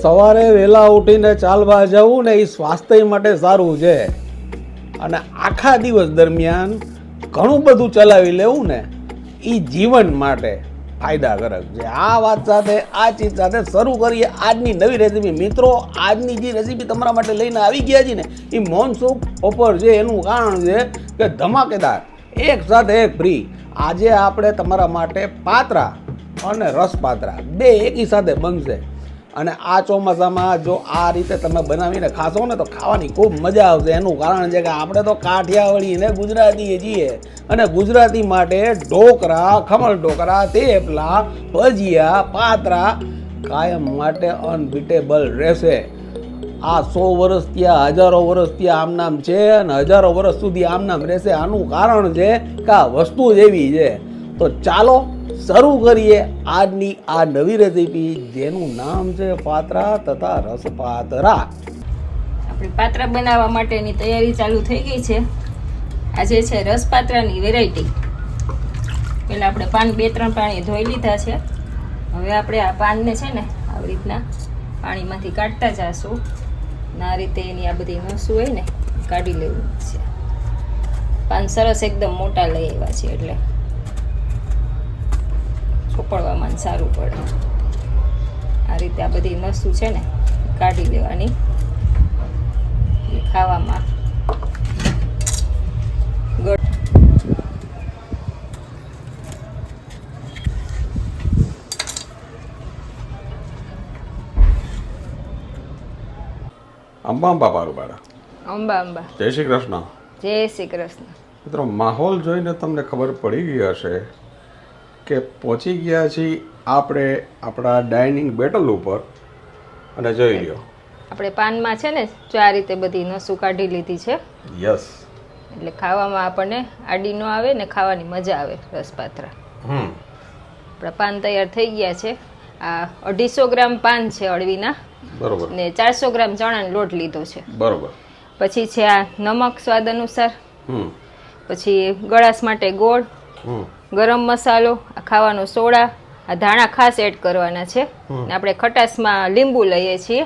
સવારે વહેલા ઉઠીને ચાલવા જવું ને એ સ્વાસ્થ્ય માટે સારું છે. અને આખા દિવસ દરમિયાન ઘણું બધું ચલાવી લેવું ને એ જીવન માટે ફાયદાકારક છે. આ વાત સાથે, આ ચીજ સાથે શરૂ કરીએ આજની નવી રેસીપી મિત્રો, આજની જે રેસીપી તમારા માટે લઈને આવી ગયા છે ને એ મોનસૂપ ઓફર છે, એનું કારણ છે કે ધમાકેદાર, એક સાથે એક ફ્રી આજે આપણે તમારા માટે પાત્રા અને રસપાત્રા બે એકી સાથે બનશે. અને આ ચોમાસામાં જો આ રીતે તમે બનાવીને ખાશો ને તો ખાવાની ખૂબ મજા આવશે. એનું કારણ છે કે આપણે તો કાઠિયાવાડી ને ગુજરાતી છીએ. અને ગુજરાતી માટે ઢોકરા, ખમણ ઢોકરા, થેપલા, ભજીયા, પાતરા કાયમ માટે અનબીટેબલ રહેશે. આ સો વર્ષ ત્યાં હજારો વર્ષ ત્યાં આમ નામ છે અને હજારો વર્ષ સુધી આમ નામ રહેશે. આનું કારણ છે કે આ વસ્તુ જ એવી છે. તો ચાલો શરૂ કરીએ આજની આ નવી રેસીપી જેનું નામ છે પાત્રા તથા રસપાતરા. આપણે પાત્રા બનાવવા માટેની તૈયારી ચાલુ થઈ ગઈ છે. આજે છે રસપાત્રાની વેરાયટી પહેલાં આપણે પાન બે ત્રણ પાણી ધોઈ લીધા છે. હવે આપણે આ પાનને છે ને આવી રીતના પાણીમાંથી કાઢતા જાશું. આ રીતે એની આ બધી નસું હોય ને કાઢી લેવું છે. પાન સરસ એકદમ મોટા લઈ આવ્યા છે એટલે. ચોપડવામાં સારું પડે. આ રીતે આ બધી વસ્તુ છે ને કાઢી લેવાની. ખાવામાં. અંબા અંબા પારું બાળા. અંબા અંબા. જય શ્રી કૃષ્ણ. જય શ્રી કૃષ્ણ. મિત્રો માહોલ જોઈને તમને ખબર પડી ગઈ હશે કે પહોંચી ગયા છીએ આપણે આપણા ડાઇનિંગ બેટલ ઉપર. અને જોઈ લો આપણે પાનમાં છે ને જો આ રીતે બધી નસું કાઢી લીધી છે. યસ. એટલે ખાવામાં આપણને આડી ન આવે ને ખાવાની મજા આવે રસપાત્રા. હમ. આપણા પાન તૈયાર થઈ ગયા છે. આ અઢીસો ગ્રામ પાન છે અળવીના. બરોબર. ને ચારસો ગ્રામ ચણાનો લોટ લીધો છે. બરોબર. પછી છે આ નમક સ્વાદ અનુસાર. હમ. પછી ગળાશ માટે ગોળ. હમ. ગરમ મસાલો આ ખાવાનો સોડા આ ધાણા ખાસ એડ કરવાના છે. ને આપણે ખટાશમાં લીંબુ લઈએ છીએ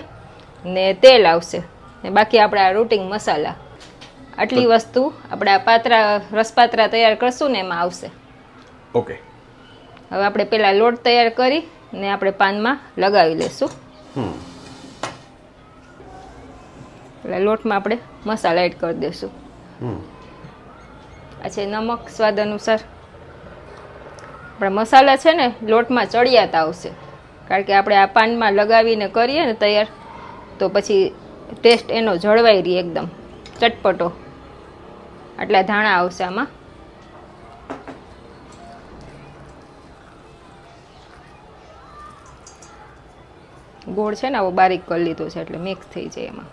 ને તેલ આવશે. ને બાકી આપણા રૂટિંગ મસાલા. આટલી વસ્તુ આપણે આ પાત્રા રસપાત્રા તૈયાર કરશું ને એમાં આવશે. ઓકે. હવે આપણે પેલા લોટ તૈયાર કરી ને આપણે પાનમાં લગાવી લેશું. પેલા લોટમાં આપણે મસાલા એડ કરી દઈશું આ છે નમક સ્વાદ અનુસાર. આપણા મસાલા છે ને, લોટમાં ચડિયાતા આવશે. કારણ કે આપણે આ પાનમાં લગાવીને કરીએ ને તૈયાર, તો પછી ટેસ્ટ એનો જળવાઈ રહી એકદમ. ચટપટો. આટલા ધાણા આવશે આમાં. ગોળ છે ને, આવો બારીક કરી લીધો છે, એટલે મિક્સ થઈ જાય એમાં.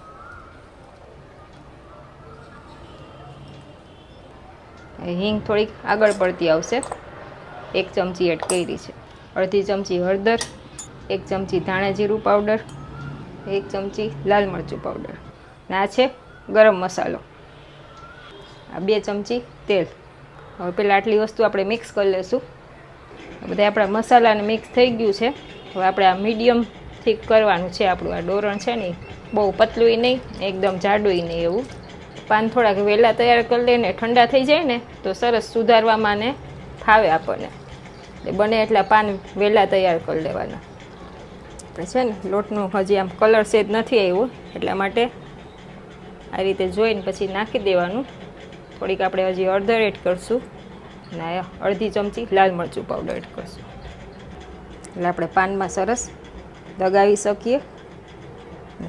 હિંગ થોડીક આગળ પડતી આવશે. એક ચમચી એડ કરી છે. અડધી ચમચી હળદર, એક ચમચી ધાણા જીરું પાવડર એક ચમચી લાલ મરચું પાવડર અને આ છે ગરમ મસાલો. આ બે ચમચી તેલ. હવે પહેલાં આટલી વસ્તુ આપણે મિક્સ કરી લઈશું. બધા આપણા મસાલાને મિક્સ થઈ ગયું છે. હવે આપણે આ મીડિયમ થીક કરવાનું છે. આપણું આ ડોરણ છે ને બહુ પતલું નહીં, એકદમ જાડુંય નહીં એવું. પાન થોડાક વહેલા તૈયાર કરી લઈને ઠંડા થઈ જાય ને તો સરસ સુધારવામાં ને ફાવે આપણને. બને એટલા પાન વહેલા તૈયાર કરી લેવાના. આપણે છે ને, લોટનું હજી આમ કલર સેજ નથી આવ્યો, એટલા માટે આ રીતે જોઈને પછી નાખી દેવાનું. થોડીક આપણે હજી અડધર એડ કરશું અને અડધી ચમચી લાલ મરચું પાવડર એડ કરશું. એટલે આપણે પાનમાં સરસ દગાવી શકીએ.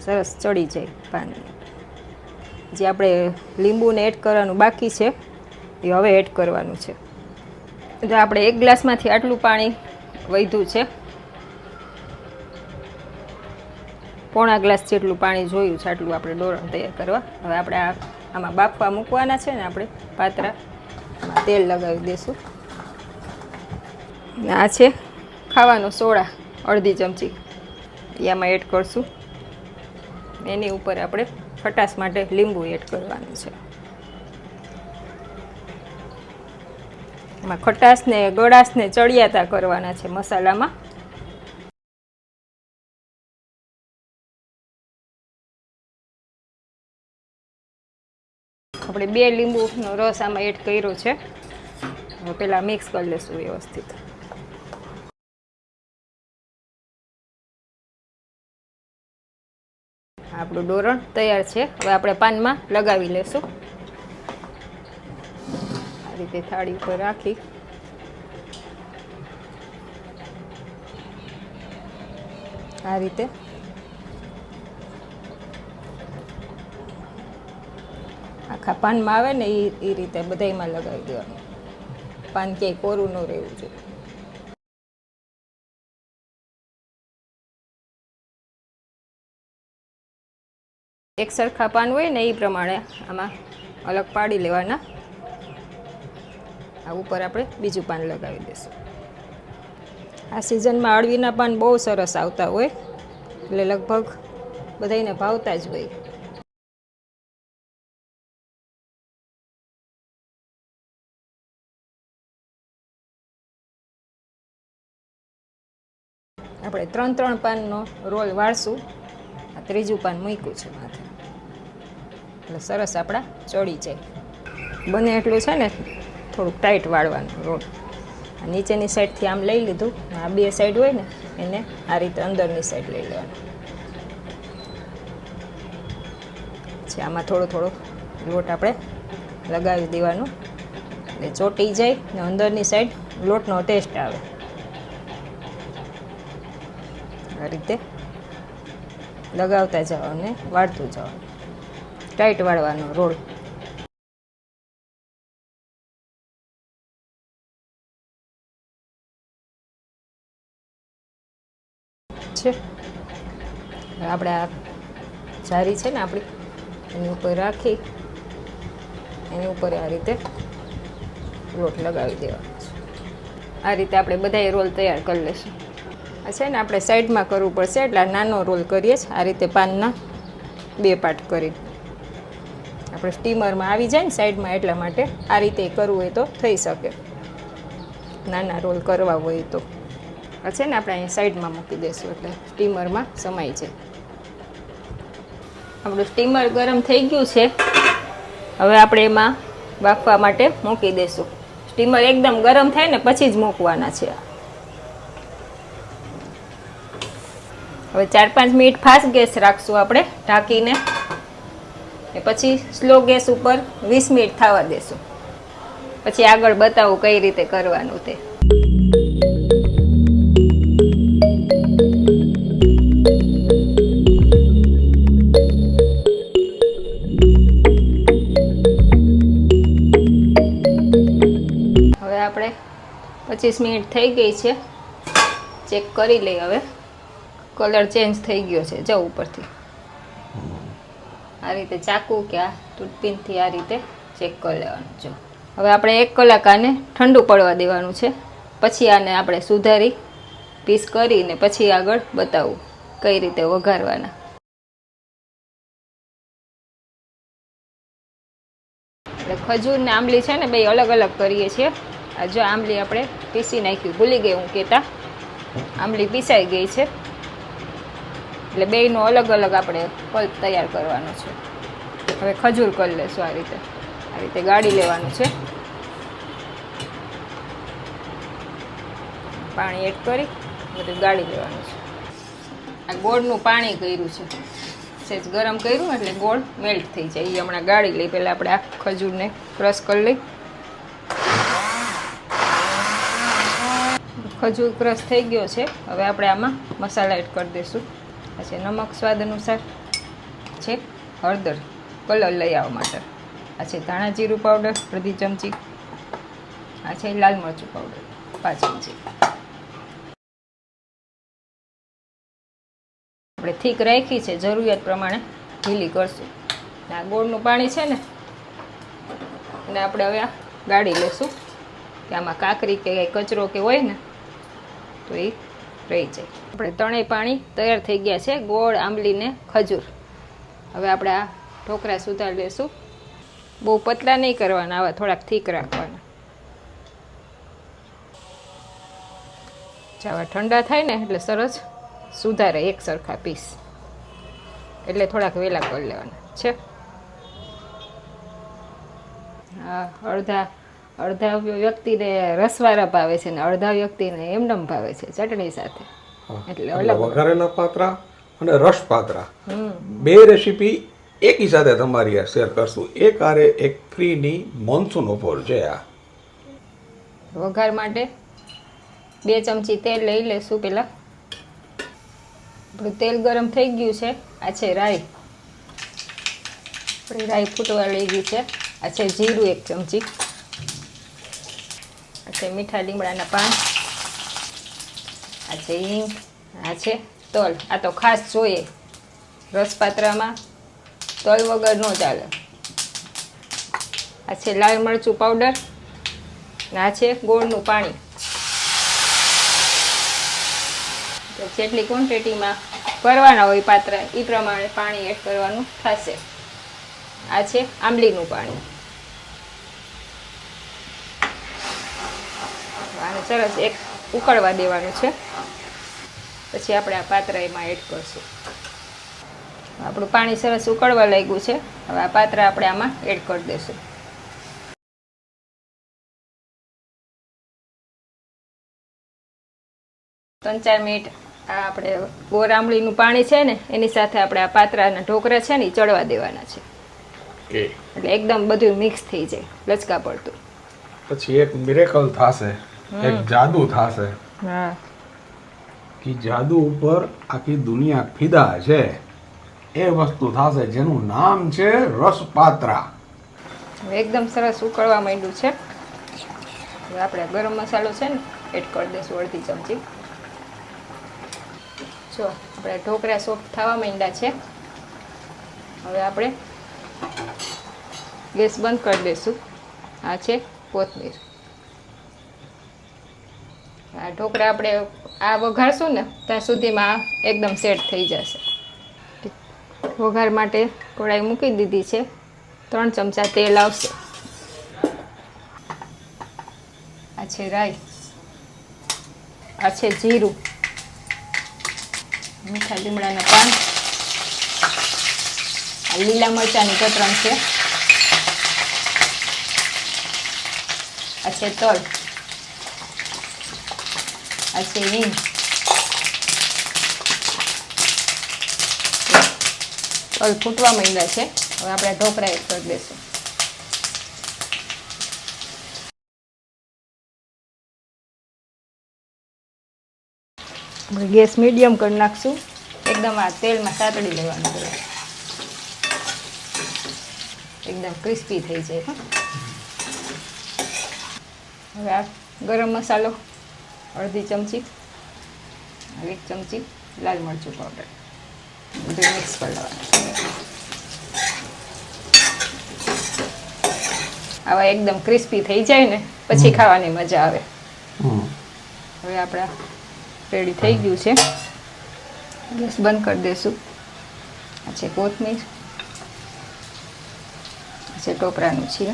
સરસ ચડી જાય પાન. જે આપણે લીંબુને એડ કરવાનું બાકી છે, એ હવે એડ કરવાનું છે. તો આપણે એક ગ્લાસમાંથી આટલું પાણી વધ્યું છે. પોણા ગ્લાસ જેટલું પાણી જોયું છે, આટલું આપણે ડોરણ તૈયાર કરવા. હવે આપણે આ આમાં બાફવા મૂકવાના છે ને આપણે પાત્રા. તેલ લગાવી દઈશું આ છે ખાવાનો સોડા, અડધી ચમચી. એ આમાં એડ કરશું. એની ઉપર આપણે ખટાશ માટે લીંબુ એડ કરવાનું છે. એમાં ખટાશને, ગળાશને ચડિયાતા કરવાના છે મસાલામાં. આપણે બે લીંબુનો રસ આમાં એડ કર્યો છે. પેલા મિક્સ કરી લઈશું વ્યવસ્થિત. આપણું ડોરણ તૈયાર છે. હવે આપણે પાનમાં લગાવી લેશું. રીતે થાળી ઉપર રાખી. આ રીતે. આખા પાનમાં આવે ને એ એ રીતે બધામાં લગાવી દેવાનું. પાન ક્યાંય કોરું ન રહેવું જોઈએ. એક સરખા પાન હોય ને એ પ્રમાણે આમાં અલગ પાડી લેવાના. આ ઉપર આપણે બીજું પાન લગાવી દઈશું. આ સિઝનમાં અળવીના પાન બહુ સરસ આવતા હોય. એટલે લગભગ બધાયને ભાવતા જ હોય. આપણે ત્રણ ત્રણ પાનનો રોલ વાળશું. આ ત્રીજું પાન મૂક્યું છે માથે. એટલે સરસ આપણા ચડી જાય. બને એટલું છે ને. થોડુંક ટાઈટ વાળવાનું રોલ. નીચેની સાઈડથી આમ લઈ લીધું. આ બે સાઈડ હોય ને, એને આ રીતે અંદરની સાઈડ લઈ લેવાનું. પછી આમાં થોડો થોડો લોટ આપણે લગાવી દેવાનો. એટલે ચોટી જાય ને અંદરની સાઈડ લોટનો ટેસ્ટ આવે. આ રીતે લગાવતા જાઓ અને વાળતું જાઓ ટાઈટ વાળવાનો રોલ. આપણે આ જારી છે ને આપણી, એની ઉપર રાખી, એની ઉપર આ રીતે લોટ લગાવી દેવાનો છે. આ રીતે આપણે બધાએ રોલ તૈયાર કરી લઈશું આ છે ને આપણે સાઈડમાં કરવું પડશે, એટલે નાનો રોલ કરીએ છીએ. આ રીતે પાનના બે પાર્ટ કરી આપણે સ્ટીમરમાં આવી જાય ને સાઈડમાં એટલા માટે આ રીતે કરવું હોય તો થઈ શકે. નાના રોલ કરવા હોય તો. છે ને આપણે અહીંયા સાઈડમાં મૂકી દઈશું એટલે સ્ટીમરમાં સમાય છે આપણું સ્ટીમર ગરમ થઈ ગયું છે. હવે આપણે એમાં બાફવા માટે મૂકી દઈશું. સ્ટીમર એકદમ ગરમ થાય ને પછી જ મૂકવાના છે. હવે ચાર પાંચ મિનિટ ફાસ્ટ ગેસ રાખશું આપણે ઢાંકીને. પછી સ્લો ગેસ ઉપર વીસ મિનિટ થવા દેશું. પછી આગળ બતાવું કઈ રીતે કરવાનું તે. પચીસ મિનિટ થઈ ગઈ છે. ચેક કરી લઈ હવે. કલર ચેન્જ થઈ ગયો છે. જવું ઉપરથી. આ રીતે ચાકુ કે આ ટૂથપીનથી આ રીતે ચેક કરી લેવાનું. જો. હવે આપણે એક કલાક આને ઠંડુ પડવા દેવાનું છે. પછી આને આપણે સુધારી, પીસ કરીને પછી આગળ બતાવું કઈ રીતે વઘારવાના. એટલે ખજૂર ને આંબલી છે ને, બે અલગ અલગ કરીએ છીએ. આ જો આંબલી આપણે પીસી નાખ્યું. ભૂલી ગઈ હું કહેતા આંબલી પીસાઈ ગઈ છે. એટલે બેયનો અલગ અલગ આપણે પલ્પ તૈયાર કરવાનો છે. હવે ખજૂર કરી લેશું આ રીતે. આ રીતે ગાળી લેવાનું છે. પાણી એડ કરી બધું ગાળી લેવાનું છે. આ ગોળનું પાણી કર્યું છે. સહેજ ગરમ કર્યું એટલે ગોળ મેલ્ટ થઈ જાય. એ હમણાં ગાળી લઈ. પહેલાં આપણે આ ખજૂરને ક્રશ કરી લઈ. ખજૂર ક્રશ થઈ ગયો છે. હવે આપણે આમાં મસાલા એડ કરી દઈશું. પછી નમક સ્વાદ અનુસાર છે હળદર કલર લઈ આવવા માટે. આ છે ધાણા જીરું પાવડર અડધી ચમચી. આ છે લાલ મરચું પાવડર પાંચ ચમચી. આપણે થીક રાખી છે, જરૂરિયાત પ્રમાણે ઢીલી કરશું. આ ગોળનું પાણી છે ને, એને આપણે હવે આ ગાળી લેશું કે આમાં કાકરી કે કચરો કે હોય ને તો એ રહી જાય. આપણે ત્રણેય પાણી તૈયાર થઈ ગયા છે, ગોળ, આંબલી ને ખજૂર. હવે આપણે આ ઢોકળા સુધારી લેશું. બહુ પતલા નહીં કરવાના, આવા થોડાક થીક રાખવાના. જવા ઠંડા થાય ને, એટલે સરસ સુધારે એક સરખા પીસ. એટલે થોડાક વેલા કરી લેવાના. છે? હા અડધા અડધા વ્યક્તિને રસવાળા ભાવે છે ને અડધા વ્યક્તિને એમડમ ભાવે છે ચટણી સાથે. એટલે વઘારેલા પાત્રા અને રસ પાત્રા. બે રેસીપી એકી સાથે તમારી આ શેર કરશું. એક આરે એક ફ્રીની મોન્સૂન ઓફર છે આ. વઘાર માટે બે ચમચી તેલ લઈ લેશું પહેલાં. આપણું તેલ ગરમ થઈ ગયું છે. આ છે રાઈ. આપણી રાઈ ફૂટવા લઈ ગઈ છે. આ છે જીરું એક ચમચી. આ છે મીઠા લીમડાના પાન આ છે હિંગ આ છે તલ આ તો ખાસ જોઈએ. રસપાત્રામાં તલ વગર ન ચાલે. આ છે લાલ મરચું પાવડર આ છે ગોળનું પાણી. તો જેટલી ક્વોન્ટિટીમાં ભરવાના હોય પાત્ર એ પ્રમાણે પાણી એડ કરવાનું થશે. આ છે આંબલીનું પાણી આને સરસ એક ઉકળવા દેવાનું છે. પછી આપણે આ પાત્ર એમાં એડ કરશું. આપણું પાણી સરસ ઉકળવા લાગ્યું છે. હવે આ પાત્ર આપણે આમાં એડ કરી દઈશું. ત્રણ ચાર મિનિટ આ આપણે ગોર આંબલીનું પાણી છે ને એની સાથે આપણે આ પાત્રાના ઢોકરા છે ને એ ચડવા દેવાના છે. એટલે એકદમ બધું મિક્સ થઈ જાય લચકા પડતું. પછી એક મિરેકલ થશે. એક જાદુ થશે. કે જાદુ ઉપર આખી દુનિયા ફિદા છે. એ વસ્તુ થશે જેનું નામ છે રસપાત્રા. એકદમ સરસ ઉકળવા માંડ્યું છે. હવે આપણે ગરમ મસાલો છે ને એડ કરી દઈશું અડધી ચમચી. જો આપણે ઢોકળા સોફ્ટ થવા માંડ્યા છે. હવે આપણે ગેસ બંધ કરી દઈશું. આ છે કોથમીર. આ ઢોકળા આપણે આ વઘારશું ને, ત્યાં સુધીમાં એકદમ સેટ થઈ જશે. વઘાર માટે કઢાઈ મૂકી દીધી છે. ત્રણ ચમચા તેલ આવશે. આ છે રાઈ. આ છે જીરું. મીઠા લીમડાના પાન. આ લીલા મરચાંની કતરણ છે. આ છે તલ. હિંગ તલ ફૂટવા માંડ્યા છે. હવે આપણે ઢોકળા એડ કરી દઈશું. આપણે ગેસ મીડિયમ કરી નાખશું. એકદમ આ તેલમાં સાતડી લેવાનું એકદમ ક્રિસ્પી થઈ જાય હવે આ ગરમ મસાલો અડધી ચમચી એક ચમચી લાલ મરચું પાવડર બધું મિક્સ કરી લેવાનું આવા એકદમ ક્રિસ્પી થઈ જાય ને પછી ખાવાની મજા આવે. હવે આપણા રેડી થઈ ગયું છે. ગેસ બંધ કરી દઈશું આ છે કોથમીર. આ છે ટોપરાનું છે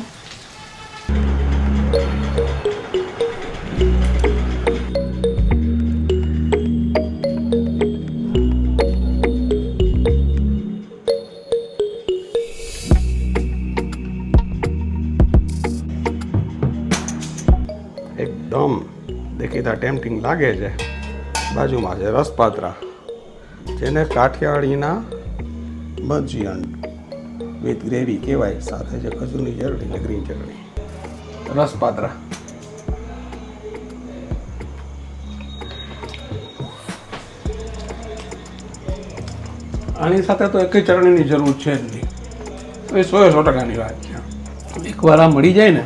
ટેમ્પટિંગ લાગે છે. બાજુમાં છે રસપાત્રા, જેને કાઠિયાવાડીના મંચિયન વિથ ગ્રેવી કહેવાય, સાથે છે ખજૂરની ચટણી ને ગ્રીન ચટણી. રસપાત્રા. આની સાથે તો એક ચટણીની જરૂર છે જ નહીં. એ સો સો ટકાની વાત છે. એકવાર આ મળી જાય ને,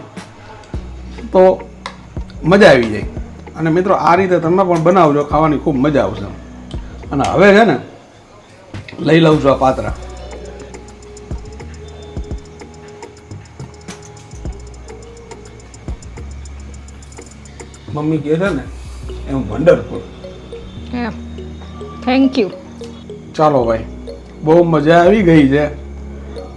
તો મજા આવી જાય. અને મિત્રો આ રીતે તમે પણ બનાવજો ખાવાની ખૂબ મજા આવશે. અને હવે છે ને લઈ લઉં છું આ પાત્રા. મમ્મી કહે છે ને એમ વન્ડરફુલ થેન્ક યુ ચાલો ભાઈ બહુ મજા આવી ગઈ છે.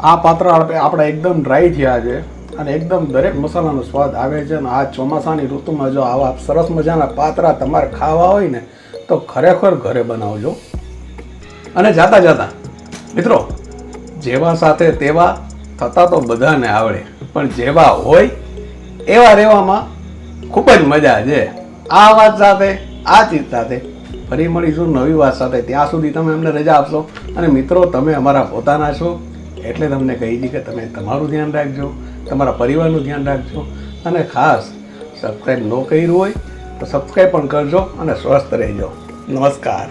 આ પાત્ર આપણે આપણા એકદમ ડ્રાય થયા છે. અને એકદમ દરેક મસાલાનો સ્વાદ આવે છે અને આ ચોમાસાની ઋતુમાં જો આવા સરસ મજાના પાત્રા તમારે ખાવા હોય ને, તો ખરેખર ઘરે બનાવજો. અને જાતા જાતા, મિત્રો, જેવા સાથે તેવા થતા તો બધાને આવડે, પણ જેવા હોય, એવા રહેવામાં ખૂબ જ મજા છે. આ વાત સાથે, આ ચીજ સાથે ફરી મળીશું નવી વાત સાથે. ત્યાં સુધી તમે અમને રજા આપશો. અને મિત્રો, તમે અમારા પોતાના છો, એટલે તમને કહી દી કે તમે તમારું ધ્યાન રાખજો. તમારા પરિવારનું ધ્યાન રાખજો અને ખાસ સબસ્ક્રાઈબ ન કર્યું હોય તો સબસ્ક્રાઈબ પણ કરજો અને સ્વસ્થ રહેજો. નમસ્કાર.